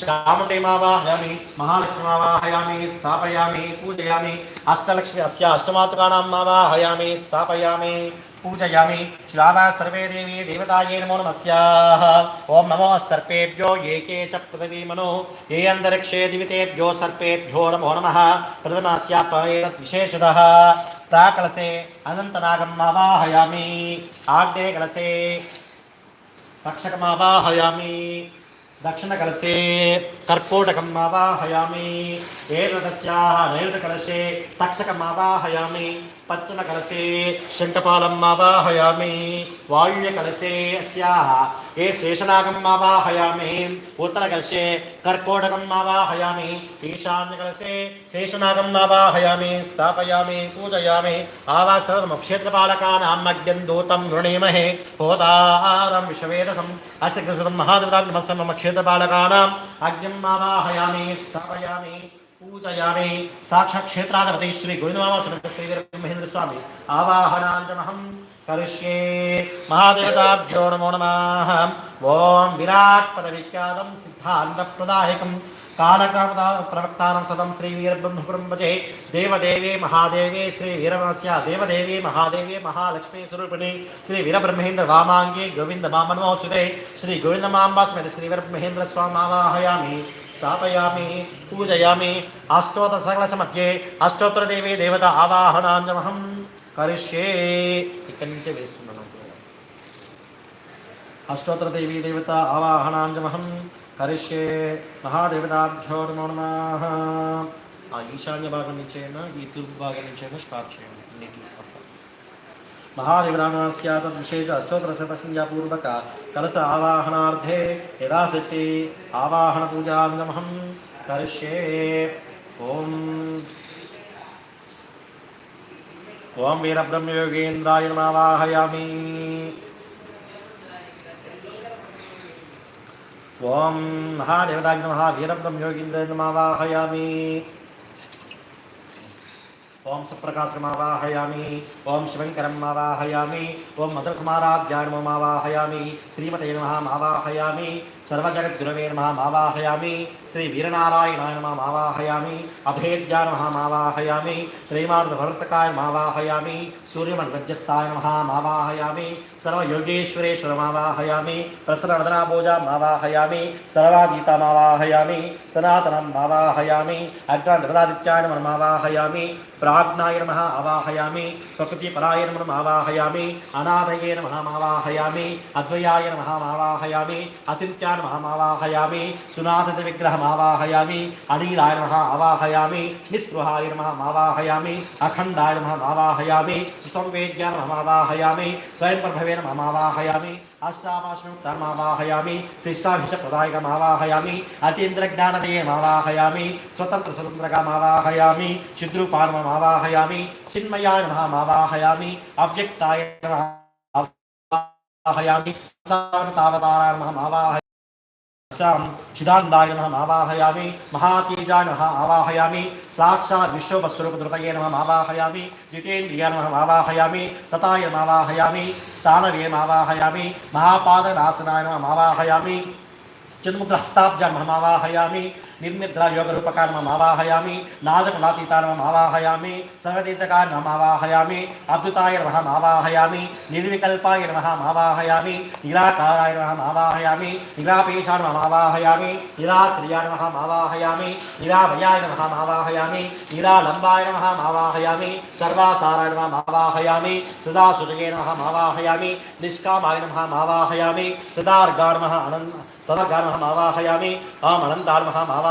चामुण्डीमावाहयामि महालक्ष्मीमावाहयामि स्थापयामि पूजयामि अष्टलक्ष्मी अस्य अष्टमातृकानां मावाहयामि स्थापयामि पूजयामि श्रावा सर्वे देवी देवतायै नमो नमस्याः ॐ नमो सर्पेभ्यो ये के च पृथिवी मनो ये अन्तरिक्षे दिवितेभ्यो सर्पेभ्यो नमो नमः प्रथमस्य विशेषतः प्राकलसे अनन्तनागम् आवाहयामि आग्ने कलसे तक्षकमावाहयामि దక్షిణ కలసే కర్కోటకం మావాహయామి ఏ రథస్యా నైరుత ఏనదస్యా తక్షకం తక్షకమావాహయామి పచ్చన కలసే శంఖపాలమ్మావాహయామి వాయువ్య కలసే అస్యాహ. ఏ శేషనాగమ్మావాహయామి ఉత్తర కలసే కర్కోటకమ్మావాహయామి ఈశాన్య కలసే శేషనాగమ్మావాహయామి స్థాపయామి పూజయామి ఆవాసరమక్షేత్రపాలకానామగ్యం దూతం గృణీమహే హోదారం విశ్వవేదసం. అస్య కృతం మహాదేవతాగ్రమస్య మమ క్షేత్రపాలకానాం. అగ్నిం ఆవాహయామి స్థాపయామి पूजयामी। साक्षात् क्षेत्राधिपति श्री गोविन्दमामा श्री महेन्द्र स्वामी आवाहनाञ्जमहम् करिष्ये महादेवताभ्यो नमो नमः ॐ विराट्पदविख्यातं सिद्धान्तप्रदायकं कालकामदा प्रवक्तानं सदं श्रीवीरब्रह्मपुरं भजे देवदेवे महादेवे श्रीवीरमस्या देवदेवे महादेवे महालक्ष्मी स्वरूपिणि श्रीवीरब्रह्मेन्द्र वामाङ्गे गोविन्दमामनमोऽसुते श्रीगोविन्दमाम्बास्मृति श्रीवीरब्रह्मेन्द्रस्वामावाहयामि स्थापयामि पूजयामि अष्टोत्तरसकलशमध्ये अष्टोत्तरदेवे देवता आवाहनाञ्जमहम् హర్షే ఇక్కడి నుంచే వేస్తున్నాను అష్టోత్తర దేవీ దేవత ఆవాహనాంజమహం హరిష్యే మహాదేవతాభ్యో నమో. ఆ ఈశాన్య భాగం నుంచైనా ఈ తూర్పు భాగం నుంచైనా స్టార్ట్ చేయండి. అన్నింటిలో మహాదేవనామాస్యా తద్విశేష అచ్చోత్తర శతసంజ్ఞాపూర్వక కలస ఆవాహనార్థే యథాశక్తి ఆవాహన పూజాంగమహం కరిష్యే ఓం ఓం వీరబ్రహ్మయోగేంద్రాయ నమావాహయామి ఓం మహాదేవతాయ నమ వీరబ్రహ్మయోగేంద్రాయ నమావాహయామి ఓం సుప్రకాశమావాహయామి ఓం శివంకరమావాహయామి ఓం మధురకుమారాధ్యానమావాహయామి శ్రీమతే నమావాహయామి సర్వజగద్గురవే నమావాహయామి శ్రీ వీరనారాయణాయ నమావాహయామి అభేద్యాయ నమావాహయామి త్రైమారుతభర్తకాయ మావాహయామి సూర్యమన్వజ్యస్థాయ నమావాహయామి సర్వయోగేశ్వరేశ్వరమావాహయామి ప్రసన్నవదనాభోజామావాహయామి సర్వాగీతమావాహయామి సనాతనం మావాహయామి అగ్రాదిత్యాయ నమావాహయామి ప్రాజ్ఞాయ నమ ఆవాహయామి ప్రకృతిపరాయ నమ ఆవాహయామి అనాథయే నమ ఆవాహయామి అద్వయాయ నమ ఆవాహయామి అచింత్యాయ నమ ఆవాహయామి సునాథ విగ్రహమావాహయామి అనిలాయ నమ ఆవాహయామి నిస్పృహాయ నమ ఆవాహయామి అఖండాయ నమ ఆవాహయామి సుసంవేద్యాయ నమ ఆవాహయామి స్వయం ప్రభవే నమ ఆవాహయామి అష్టామాశ్రుక్తమావాహయామి नममावाहयामि अष्टामाश्रमुक्तमावाहयामि शिष्टाभिषप्रदायकमावाहयामि अतीन्द्रज्ञानदयमावाहयामि स्वतन्त्रस्वतन्त्रकमावाहयामि शिद्रुपाणमावाहयामि चिन्मयाय नममावाहयामि अव्यक्ताय नमः आवाहयामि सावनतावतारमहमावाहयामि నమ ఆవాహయామి మహాతీజాయ నమ ఆవాహయామి సాక్షాత్ విశ్వస్వరూపధృతయే నమ ఆవాహయామి జితేంద్రియ నమ ఆవాహయామి తతాయ నమ ఆవాహయామి స్థానవే ఆవాహయామి మహాపాదనాశనాయ నమ ఆవాహయామి చతుముద్రస్తాబ్జాన్మమావాహయామి నిర్నిద్ర యోగ రూపకాన్మమావాహయామి निर्मिद्रा योगरूपकान् आवाहयामी आवाहयामि आवाहयामी मम आवाहयामि सर्वतीर्थकान् मम अद्भुताय नमः आवाहयामी निर्विकल्पाय नमः आवाहयामी निराकाराय नमः आवाहयामी निरापेशान् मम आवाहयामी निराश्रियाय नमः आवाहयामी निराभयाय नमः आवाहयामी निरालंबाय नमः आवाहयामी सर्वासाराय नमः आवाहयामी सदा सुजगे नमः आवाहयामी निष्कामाय नमः आवाहयामि सदार्गार्मः अनन् सदार्गार्मः आवाहयामि अहम् अनन्तार्मः आवाहयामि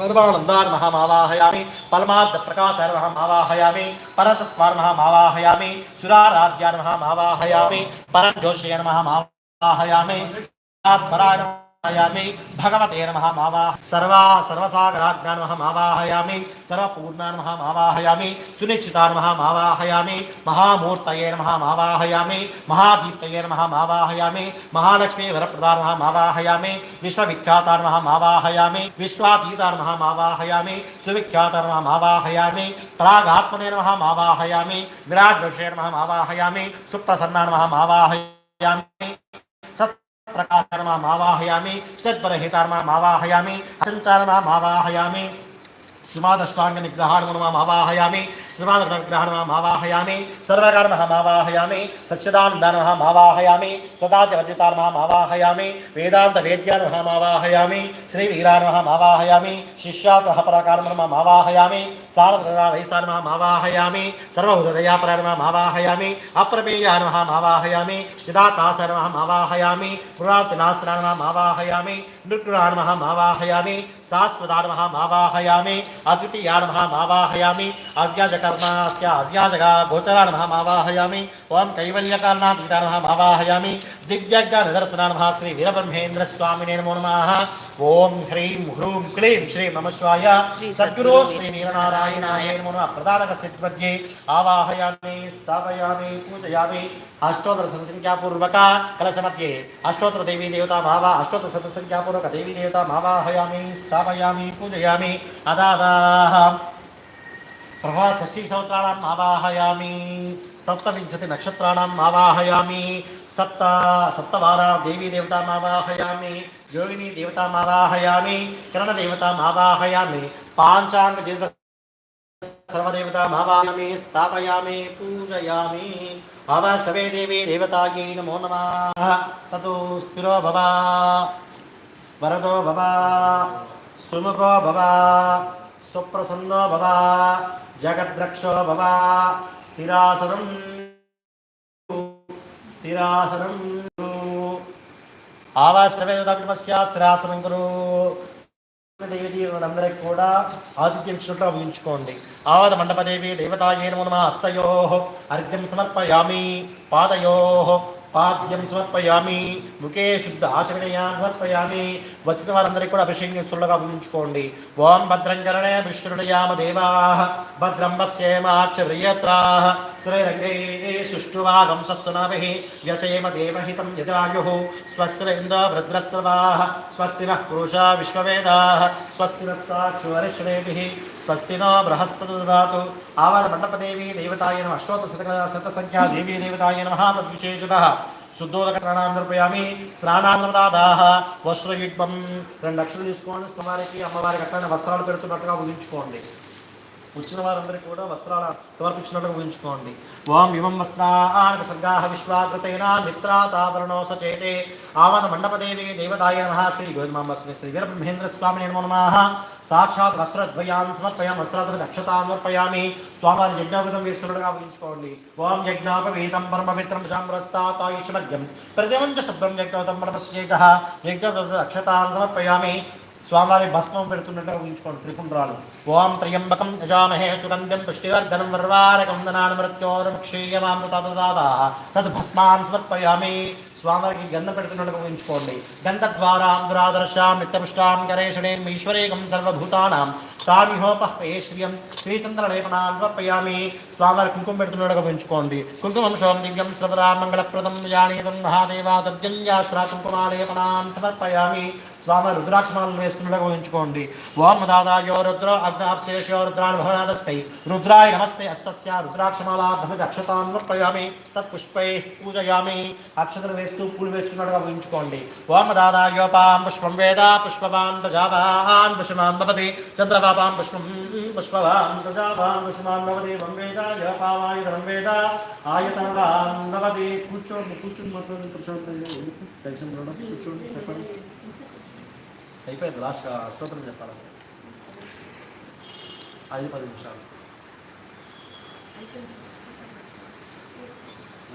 ప్రాగాత్మనే నమః మావాహయామి విరాట్ విషయ నమః మావాహయామి సుప్తసన్నా నమః మావాహయామి సత్ప్రకాశర్మ మావాహయామి సత్పరహితార్మ మావాహయామి అసంచారణ మావాహయామి శ్రీమాదష్టాంగ నిగ్రహాణమును మావాహయామి శ్రీమాదగ్రహాణం ఆవాహయామి సర్వకారణమహం ఆవాహయామి సచ్చిదానందానమహం ఆవాహయామి సదాచవర్జితార్మహం మావాహయామి వేదాంత వేద్యానమహం ఆవాహయామి శ్రీ వీరానమహం ఆవాహయామి శిష్యాతః పరాకారణమహం ఆవాహయామి సారదా వైసానమహం ఆవాహయామి మావాహయామి ఆవాహయామి అప్రమేయానమహం ఆవాహయామి చిదాకాశనమహం ఆవాహయామి పురాతనాశ్రాణమహం ఆవాహయామి నృత్యురాణమహం ఆవాహయామి శాశ్వతానమహం ఆవాహయామి అద్వితీయానమహం ఆవాహయామి అవ్యాజకర్మాస్య అవ్యాజగా గోచరానమహం ఆవాహయామి ఓం కైవల్యకారణాతీతానమహం ఆవాహయామి దివ్యజ్ఞ నిదర్శనానమః శ్రీ వీరబ్రహ్మేంద్ర స్వామినే నమో నమః ఓం హ్రీం హ్రూం క్లీం శ్రీ నమశివాయ సద్గురు శ్రీ వీరనారాయణాయ నమో నమః ప్రధానక సిద్ధ్మధ్యే ఆవాహయామి స్థాపయామి పూజయామి అష్టోత్తర సంఖ్యాపూర్వక కలశ మధ్యే అష్టోత్తర దేవీ దేవతా భావ అష్టోత్తర శత ప్రభా షష్ఠీ సంవత్సరాణం ఆవాహయామి సప్త విద్యుతి నక్షత్రాణం ఆవాహయామి సప్త సప్తవారా దేవీ దేవతా ఆవాహయామి యోగిని దేవతా ఆవాహయామి కిరణ దేవతా ఆవాహయామి పాంచాంగ జీవిత సర్వదేవతాం ఆవాహయామి స్థాపయామి పూజయామి. ఆవా సవే దేవి దేవతాయే నమో నమ. తతో స్థిరో భవ వరదో భవ సుముఖో భవ. సుప్రసన్నో భవ జగద్రక్షో భవ స్థిరాసనం స్థిరాసనం ఆవాశ్రవేదమస్య గురు దేవతలందరికీ కూడా ఆతిథ్యం ఇచ్చినట్లు ఊహించుకోండి. ఆవద మండపదేవి దేవతాయే నమ హస్తయో అర్ఘ్యం సమర్పయామి పాదయో. పాద్యం సమర్పయామి ముఖే శుద్ధ ఆచరణయా సమర్పయామి. వచ్చిన వారందరికీ కూడా అభిషేకం ఇస్తున్నగా ఊహించుకోండి ఓం భద్రం కరణే విష్ణుడయామ దేవా భద్రం పశ్యేమాక్షయత్రా శ్రీరంగే సుష్ఠువాగం సస్తునాభి వ్యసేమ దేవహితం యజాయు. స్వస్తి ఇంద్ర భద్రస్రవా స్వస్తి నః పురుషా విశ్వవేదా స్వస్తి నస్తాక్షువరిష్ణేభి స్వస్తి నో బృహస్పతి దాతు ఆవాద మండపదేవి దేవతాయ నమ అష్టోత్తర శత శత సంఖ్యా దేవీ దేవతాయ నమ తద్విశేషత. శుద్ధోదక స్నానాన్ని నిర్పయామి స్నానాన్నదాదాహ వస్త్రయుగ్మం రెండు లక్షలు తీసుకోండి. స్వామివారికి అమ్మవారికి అట్లానే వస్త్రాలు పెడుతున్నట్టుగా ఊహించుకోండి. వచ్చిన వారందరికీ కూడా వస్త్రాల సమర్పించినట్టు ఊహించుకోండి. ఓం ఇమం వస్త్రాన్ సర్గాహ విశ్వాకృతైన మిత్రాతావరణో సచేతే. ఆవన మండపదేవి దేవతాయ నమః. శ్రీ గోవిందమాంబ శ్రీ వీరబ్రహ్మేంద్ర స్వామి నమో నమః. సాక్షాత్ వస్త్రద్వయాన్ సమర్పయాం వస్త్రాలను దక్షతామర్పయామి. స్వామివారి యజ్ఞాపీతం వేస్తున్నట్టుగా ఊహించుకోండి. ఓం యజ్ఞాపవీతం పరమమిత్రం శాంబ్రస్తాయుష్మద్యం ప్రతిమంచ శుభ్రం యజ్ఞోతం పరమశేష యజ్ఞ దక్షతాన్ సమర్పయామి స్వామివారి భస్మం పెడుతున్నట్టుగా ఊహించుకోండి. త్రిపుండ్రాలు. ఓం త్రయంబకం యజామహే సుగంధ్యం పుష్టివర్ధనం వర్వారకం దనాన మృత్యోరముక్షీయమామృతాదా తద్ భస్మాన్ సమర్పయామి. స్వామివారికి గంధం పెడుతున్నట్టుగా ఊహించుకోండి. గంధద్వారాం దురాదర్శాం నిత్యపుష్టాం గరేషణేం ఈశ్వరేకం సర్వభూతానాం. తామిహోపహే శ్రియం. శ్రీచంద్రలేపనాం సమర్పయామి. స్వామివారి కుంకుమ పెడుతున్నట్టుగా ఊహించుకోండి. కుంకుమం శోం దివ్యం సర్వదా మంగళప్రదం. యాణీతం మహాదేవా దర్జన్యాస్త్రా కుంకుమాలేపనాం సమర్పయామి. స్వామి రుద్రాక్షమాలను వేస్తున్నట్టుగా ఊహించుకోండి. ఓం దాదాయో రుద్ర అగ్నాశేషో రుద్రానుభవనాదస్తై రుద్రాయ నమస్తే అస్తస్య. రుద్రాక్షమాలాభ్రమిత అక్షతాన్ ప్రయామి తత్పుష్పై పూజయామి. అక్షతలు వేస్తూ పూలు వేస్తున్నట్టుగా ఊహించుకోండి. ఓం దాదాయో పాం పుష్పం వేద పుష్పవాన్ ప్రజావాన్ పుష్పమాన్ భవతి. చంద్రబాపాం పుష్పం పుష్పవాన్ ప్రజావాన్ పుష్పమాన్ భవతి. వం వేద యోపామాయుధం వేద ఆయతనవాన్ భవతి. కూర్చోండి కూర్చొని మాట్లాడండి. కూర్చోండి కూర్చోండి చెప్పండి. అయిపోయింది లాస్ట్ స్తోత్రం చెప్పాలి? ఐదు పది నిమిషాలు.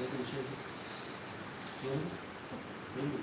ఏంటి విషయం ఏంటి? ఏంటి?